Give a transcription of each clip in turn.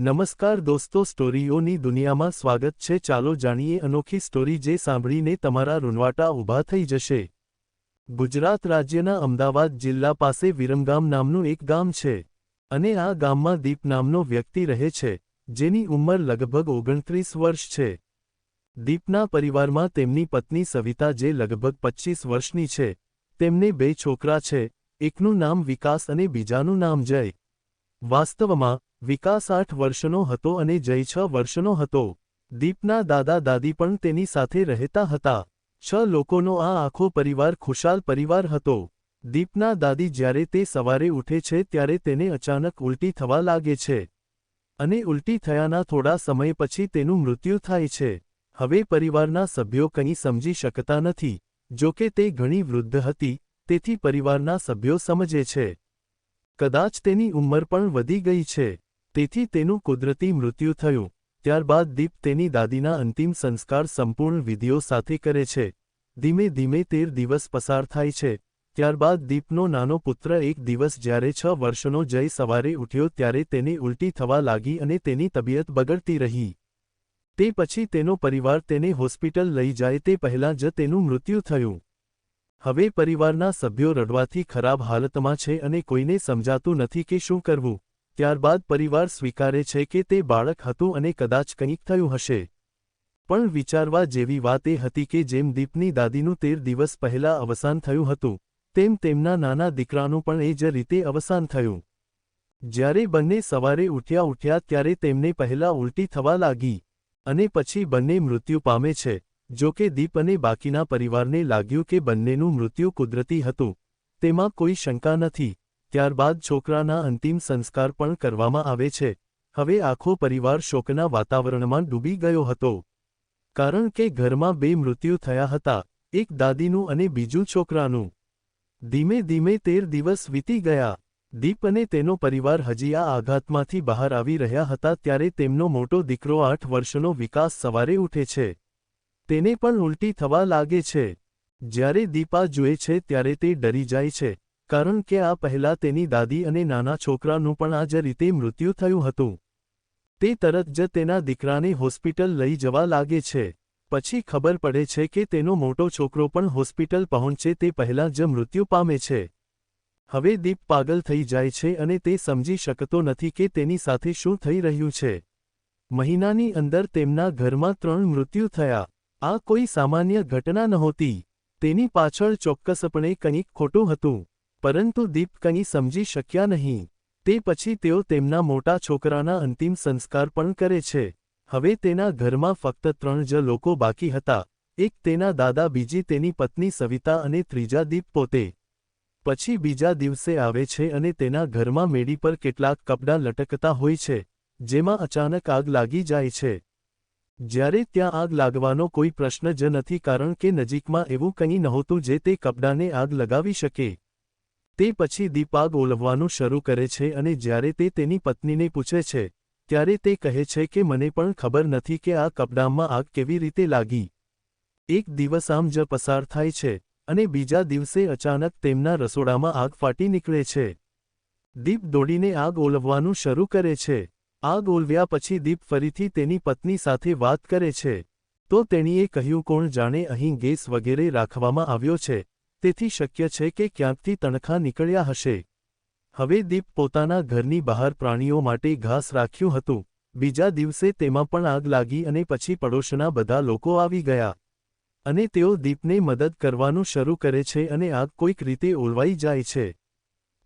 નમસ્કાર દોસ્તો, સ્ટોરીઓની દુનિયામાં સ્વાગત છે. ચાલો જાણીએ અનોખી સ્ટોરી જે સાંભળીને તમારા રૂનવાટા ઊભા થઈ જશે. ગુજરાત રાજ્યના અમદાવાદ જિલ્લા પાસે વિરમગામ નામનું એક ગામ છે અને આ ગામમાં દીપ નામનો વ્યક્તિ રહે છે, જેની ઉંમર લગભગ ઓગણત્રીસ વર્ષ છે. દીપના પરિવારમાં તેમની પત્ની સવિતા, જે લગભગ પચ્ચીસ વર્ષની છે, તેમને બે છોકરા છે, એકનું નામ વિકાસ અને બીજાનું નામ જય. વાસ્તવમાં વિકાસ આઠ વર્ષનો હતો અને જય છ વર્ષનો હતો. દીપના દાદા દાદી પણ તેની સાથે રહેતા હતા. છ લોકોનો આ આખો પરિવાર ખુશાલ પરિવાર હતો. દીપના દાદી જ્યારે તે સવારે ઉઠે છે ત્યારે તેને અચાનક ઉલટી થવા લાગે છે. અને ઉલટી થયાના થોડા સમય પછી તેનું મૃત્યુ થાય છે. હવે પરિવારના સભ્યો કંઈ સમજી શકતા નથી. જો કે તે ઘણી વૃદ્ધ હતી, તેથી પરિવારના સભ્યો સમજે છે. કદાચ તેની ઉંમર પણ વધી ગઈ છે. તેથી તેનું કુદરતી મૃત્યુ થયું. ત્યારબાદ દીપ તેની દાદીના અંતિમ સંસ્કાર સંપૂર્ણ વિધિઓ સાથે કરે છે. ધીમે ધીમે તેર દિવસ પસાર થાય છે. ત્યારબાદ દીપનો નાનો પુત્ર એક દિવસ જ્યારે છ વર્ષનો જય સવારે ઉઠ્યો ત્યારે તેને ઉલટી થવા લાગી અને તેની તબિયત બગડતી રહી. તે પછી તેનો પરિવાર તેને હોસ્પિટલ લઈ જાય તે પહેલાં જ તેનું મૃત્યુ થયું. હવે પરિવારના સભ્યો રડવાથી ખરાબ હાલતમાં છે અને કોઈને સમજાતું નથી કે શું કરવું. ત્યારબાદ પરિવાર સ્વીકારે છે કે તે બાળક હતું અને કદાચ કંઈક થયું હશે. પણ વિચારવા જેવી વાત એ હતી કે જેમ દીપની દાદીનું તેર દિવસ પહેલા અવસાન થયું હતું, તેમ તેમના નાના દીકરાનું પણ એ જ રીતે અવસાન થયું. જ્યારે બંને સવારે ઉઠ્યા ઉઠ્યા ત્યારે તેમને પહેલા ઉલટી થવા લાગી, અને પછી બંને મૃત્યુ પામે છે, જો કે દીપ અને બાકીના પરિવારને લાગ્યું કે બંનેનું મૃત્યુ કુદરતી હતું, તેમાં કોઈ શંકા નથી. ત્યારબાદ છોકરાના અંતિમ સંસ્કાર પણ કરવામાં આવે છે. હવે આખો પરિવાર શોકના વાતાવરણમાં ડૂબી ગયો હતો. કારણ કે ઘરમાં બે મૃત્યુ થયા હતા, એક દાદીનું અને બીજું છોકરાનું. ધીમે ધીમે તેર દિવસ વીતી ગયા. દીપ અને તેનો પરિવાર હજી આ આઘાતમાંથી બહાર આવી રહ્યા હતા ત્યારે તેમનો મોટો દીકરો આઠ વર્ષનો વિકાસ સવારે ઉઠે છે. તેને પણ ઉલટી થવા લાગે છે. જ્યારે દીપા જુએ છે ત્યારે તે ડરી જાય છે. કારણ કે આ પહેલા તેની દાદી અને નાના છોકરાનું પણ આ જ રીતે મૃત્યુ થયું હતું. તે તરત જ તેના દીકરાને હોસ્પિટલ લઈ જવા લાગે છે. પછી ખબર પડે છે કે તેનો મોટો છોકરો પણ હોસ્પિટલ પહોંચે તે પહેલાં જ મૃત્યુ પામે છે. હવે દીપ પાગલ થઈ જાય છે અને તે સમજી શકતો નથી કે તેની સાથે શું થઈ રહ્યું છે. મહિનાની અંદર તેમના ઘરમાં ત્રણ મૃત્યુ થયા. આ કોઈ સામાન્ય ઘટના નહોતી. તેની પાછળ ચોક્કસપણે કંઈક ખોટું હતું. પરંતુ દીપ કંઈ સમજી શક્યા નહીં. તે પછી તેઓ તેમના મોટા છોકરાના અંતિમ સંસ્કાર પણ કરે છે. હવે તેના ઘરમાં ફક્ત ત્રણ જ લોકો બાકી હતા. એક તેના દાદા, બીજી તેની પત્ની સવિતા અને ત્રીજા દીપ પોતે. પછી બીજા દિવસે આવે છે અને તેના ઘરમાં મેડી પર કેટલાક કપડાં લટકતા હોય છે, જેમાં અચાનક આગ લાગી જાય છે. જ્યારે ત્યાં આગ લાગવાનો કોઈ પ્રશ્ન જ નથી કારણ કે નજીકમાં એવું કંઈ નહોતું જે તે કપડાને આગ લગાવી શકે. તે પછી દીપ આગ ઓલવવાનું શરૂ કરે છે અને જ્યારે તે તેની પત્નીને પૂછે છે, ત્યારે તે કહે છે કે મને પણ ખબર નથી કે આ કપડામાં આગ કેવી રીતે લાગી. એક દિવસ આમ જ પસાર થાય છે અને બીજા દિવસે અચાનક તેમના રસોડામાં આગ ફાટી નીકળે છે. દીપ દોડીને આગ ઓલવવાનું શરૂ કરે છે. આગ ઓલવ્યા પછી દીપ ફરીથી તેની પત્ની સાથે વાત કરે છે. તો તેણીએ કહ્યું, કોણ જાણે અહીં ગેસ વગેરે રાખવામાં આવ્યો છે? તેથી શક્ય છે કે ક્યાંકથી તણખા નીકળ્યા હશે. હવે દીપ પોતાના ઘરની બહાર પ્રાણીઓ માટે ઘાસ રાખ્યું હતું. બીજા દિવસે તેમાં પણ આગ લાગી અને પછી પડોશના બધા લોકો આવી ગયા. અને તેઓ દીપને મદદ કરવાનું શરૂ કરે છે અને આગ કોઈક રીતે ઓલવાઈ જાય છે.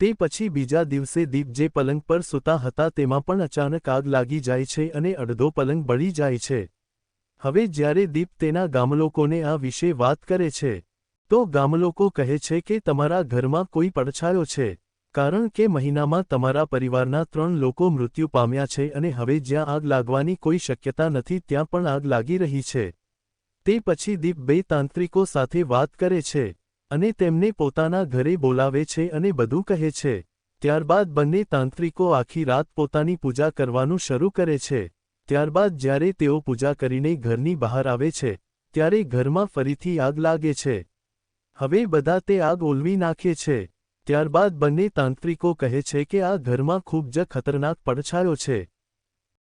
તે પછી બીજા દિવસે દીપ જે પલંગ પર સૂતા હતા તેમાં પણ અચાનક આગ લાગી જાય છે અને અડધો પલંગ બળી જાય છે. હવે જ્યારે દીપ તેના ગામલોકોને આ વિશે વાત કરે છે તો ગામલોકો કહે છે કે તમારા ઘરમાં કોઈ પડછાયો છે, કારણ કે મહિનામાં તમારા પરિવારના ત્રણ લોકો મૃત્યુ પામ્યા છે અને હવે જ્યાં આગ લાગવાની કોઈ શક્યતા નથી ત્યાં પણ આગ લાગી રહી છે. તે પછી દીપ બે તાંત્રિકો સાથે વાત કરે છે અને તેમને પોતાના ઘરે બોલાવે છે અને બધું કહે છે. ત્યારબાદ બંને તાંત્રિકો આખી રાત પોતાની પૂજા કરવાનું શરૂ કરે છે. ત્યારબાદ જ્યારે તેઓ પૂજા કરીને ઘરની બહાર આવે છે, ત્યારે ઘરમાં ફરીથી આગ લાગે છે. હવે બધા તે આગ ઓલવી નાખે છે. ત્યારબાદ બંને તાંત્રિકો કહે છે કે આ ઘરમાં ખૂબ જ ખતરનાક પડછાયો છે.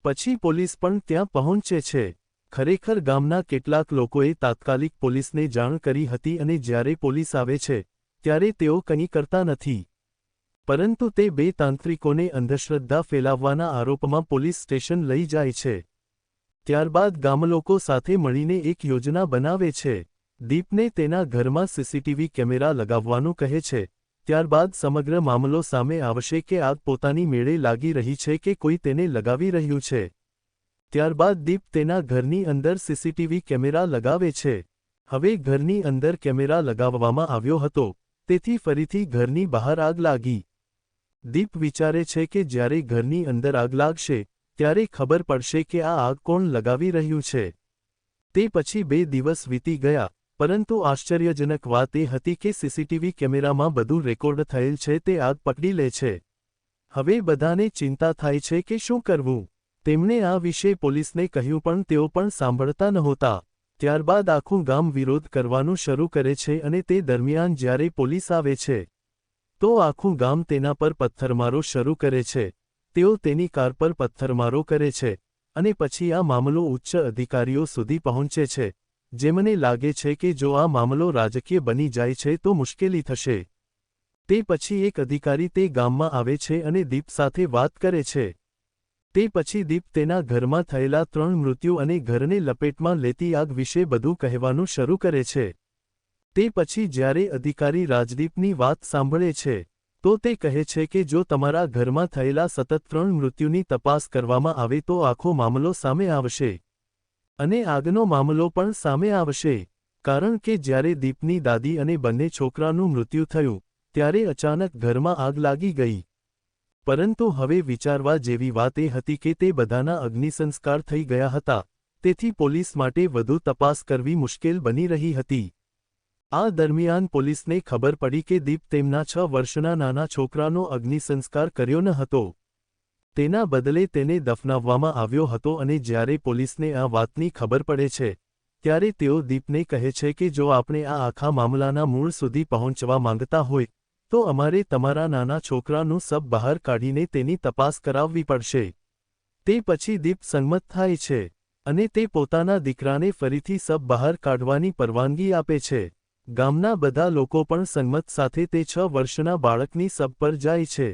પછી પોલીસ પણ ત્યાં પહોંચે છે. ખરેખર ગામના કેટલાક લોકોએ તાત્કાલિક પોલીસને જાણ કરી હતી અને જ્યારે પોલીસ આવે છે, ત્યારે તેઓ કંઈ કરતા નથી. પરંતુ તે બે તાંત્રિકોને અંધશ્રદ્ધા ફેલાવવાના આરોપમાં પોલીસ સ્ટેશન લઈ જાય છે. ત્યારબાદ ગામલોકો સાથે મળીને એક યોજના બનાવે છે. દીપને તેના ઘરમાં સીસીટીવી કેમેરા લગાવવાનું કહે છે, ત્યારબાદ સમગ્ર મામલો સામે આવશે કે આગ પોતાની મેળે લાગી રહી છે કે કોઈ તેને લગાવી રહ્યું છે. ત્યારબાદ દીપ તેના ઘરની અંદર સીસીટીવી કેમેરા લગાવે છે. હવે ઘરની અંદર કેમેરા લગાવવામાં આવ્યો હતો, તેથી ફરીથી ઘરની બહાર આગ લાગી. દીપ વિચારે છે કે જ્યારે ઘરની અંદર આગ લાગશે, ત્યારે ખબર પડશે કે આ આગ કોણ લગાવી રહ્યું છે. તે પછી બે દિવસ વીતી ગયા. પરંતુ આશ્ચર્યજનક વાત એ હતી કે સીસીટીવી કેમેરામાં બધું રેકોર્ડ થયેલ છે તે આગ પકડી લે છે. હવે બધાને ચિંતા થાય છે કે શું કરવું? તેમણે આ વિશે પોલીસને કહ્યું પણ તેઓ પણ સાંભળતા નહોતા. ત્યારબાદ આખું ગામ વિરોધ કરવાનું શરૂ કરે છે અને તે દરમિયાન જ્યારે પોલીસ આવે છે, તો આખું ગામ તેના પર પથ્થરમારો શરૂ કરે છે. તેઓ તેની કાર પર પથ્થરમારો કરે છે અને પછી આ મામલો ઉચ્ચ અધિકારીઓ સુધી પહોંચે છે. જેમને લાગે છે કે જો આ મામલો રાજકીય બની જાય છે તો મુશ્કેલી થશે. તે પછી એક અધિકારી તે ગામમાં આવે છે અને દીપ સાથે વાત કરે છે. તે પછી દીપ તેના ઘરમાં થયેલા ત્રણ મૃત્યુ અને ઘરને લપેટમાં લેતી આગ વિશે બધું કહેવાનું શરૂ કરે છે. તે પછી જ્યારે અધિકારી રાજદીપની વાત સાંભળે છે, તો તે કહે છે કે જો તમારા ઘરમાં થયેલા સતત ત્રણ મૃત્યુની તપાસ કરવામાં આવે તો આખો મામલો સામે આવશે. અને આગનો મામલો પણ સામે આવશે, કારણ કે જ્યારે દીપની દાદી અને બંને છોકરાનું મૃત્યુ થયું, ત્યારે અચાનક ઘરમાં આગ લાગી ગઈ. પરંતુ હવે વિચારવા જેવી વાત એ હતી કે તે બધાના અગ્નિસંસ્કાર થઈ ગયા હતા, તેથી પોલીસ માટે વધુ તપાસ કરવી મુશ્કેલ બની રહી હતી. આ દરમિયાન પોલીસને ખબર પડી કે દીપ તેમના છ વર્ષના નાના છોકરાનો અગ્નિસંસ્કાર કર્યો ન હતો. તેના બદલે તેને દફનાવવામાં આવ્યો હતો અને જ્યારે પોલીસને આ વાતની ખબર પડે છે, ત્યારે તેઓ દીપને કહે છે કે જો આપણે આ આખા મામલાના મૂળ સુધી પહોંચવા માંગતા હોય, તો અમારે તમારા નાના છોકરાનું સબ બહાર કાઢીને તેની તપાસ કરાવવી પડશે. તે પછી દીપ સંમત થાય છે અને તે પોતાના દીકરાને ફરીથી સબ બહાર કાઢવાની પરવાનગી આપે છે. ગામના બધા લોકો પણ સંમત સાથે તે છ વર્ષના બાળકની સબ પર જાય છે.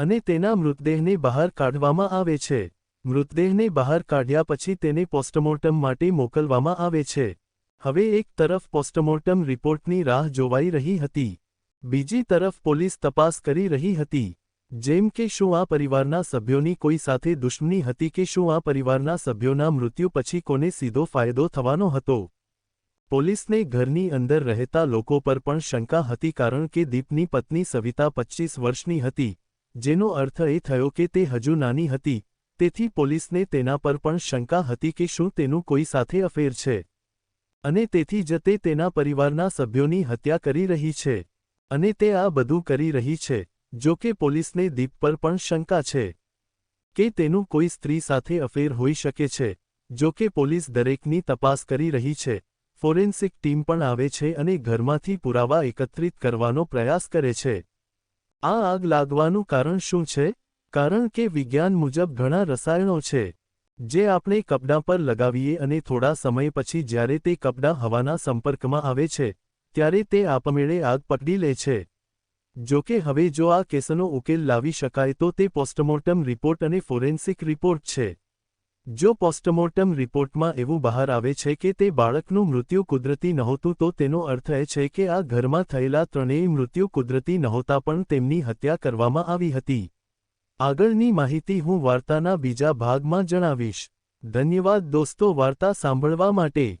અને તેના મૃતદેહને બહાર કાઢવામાં આવે છે. મૃતદેહને બહાર કાઢ્યા પછી તેને પોસ્ટમોર્ટમ માટે મોકલવામાં આવે છે. હવે એક તરફ પોસ્ટમોર્ટમ રિપોર્ટની રાહ જોવાઈ રહી હતી. બીજી તરફ પોલીસ તપાસ કરી રહી હતી. જેમ કે શું આ પરિવારના સભ્યોની કોઈ સાથે દુશ્મની હતી કે શું આ પરિવારના સભ્યોના મૃત્યુ પછી કોને સીધો ફાયદો થવાનો હતો. પોલીસને ઘરની અંદર રહેતા લોકો પર પણ શંકા હતી કારણ કે દીપની પત્ની સવિતા પચ્ચીસ વર્ષની હતી. જેનો અર્થ એ થયો કે તે હજુ નાની હતી, તેથી પોલીસને તેના પર પણ શંકા હતી કે શું તેનું કોઈ સાથે અફેર છે. અને તેથી જ તે તેના પરિવારના સભ્યોની હત્યા કરી રહી છે. અને તે આ બધું કરી રહી છે, જો કે પોલીસને દીપ પર પણ શંકા છે કે તેનું કોઈ સ્ત્રી સાથે અફેર હોઈ શકે છે, જો કે પોલીસ દરેકની તપાસ કરી રહી છે. ફોરેન્સિક ટીમ પણ આવે છે અને ઘરમાંથી પુરાવા એકત્રિત કરવાનો પ્રયાસ કરે છે. આ આગ લાગવાનું કારણ શું છે? કારણ કે વિજ્ઞાન મુજબ ઘણા રસાયણો છે, જે આપણે કપડાં પર લગાવીએ અને થોડા સમય પછી જ્યારે તે કપડાં હવાના સંપર્કમાં આવે છે, ત્યારે તે આપમેળે આગ પકડી લે છે. જોકે હવે જો આ કેસનો ઉકેલ લાવી શકાય તો તે પોસ્ટમોર્ટમ રિપોર્ટ અને ફોરેન્સિક રિપોર્ટ છે. જો પોસ્ટમોર્ટમ રિપોર્ટમાં એવું બહાર આવે છે કે તે બાળકનું મૃત્યુ કુદરતી નહોતું, તો તેનો અર્થ એ છે કે આ ઘરમાં થયેલા ત્રણેય મૃત્યુ કુદરતી નહોતા પણ તેમની હત્યા કરવામાં આવી હતી. આગળની માહિતી હું વાર્તાના બીજા ભાગમાં જણાવીશ. ધન્યવાદ દોસ્તો, વાર્તા સાંભળવા માટે.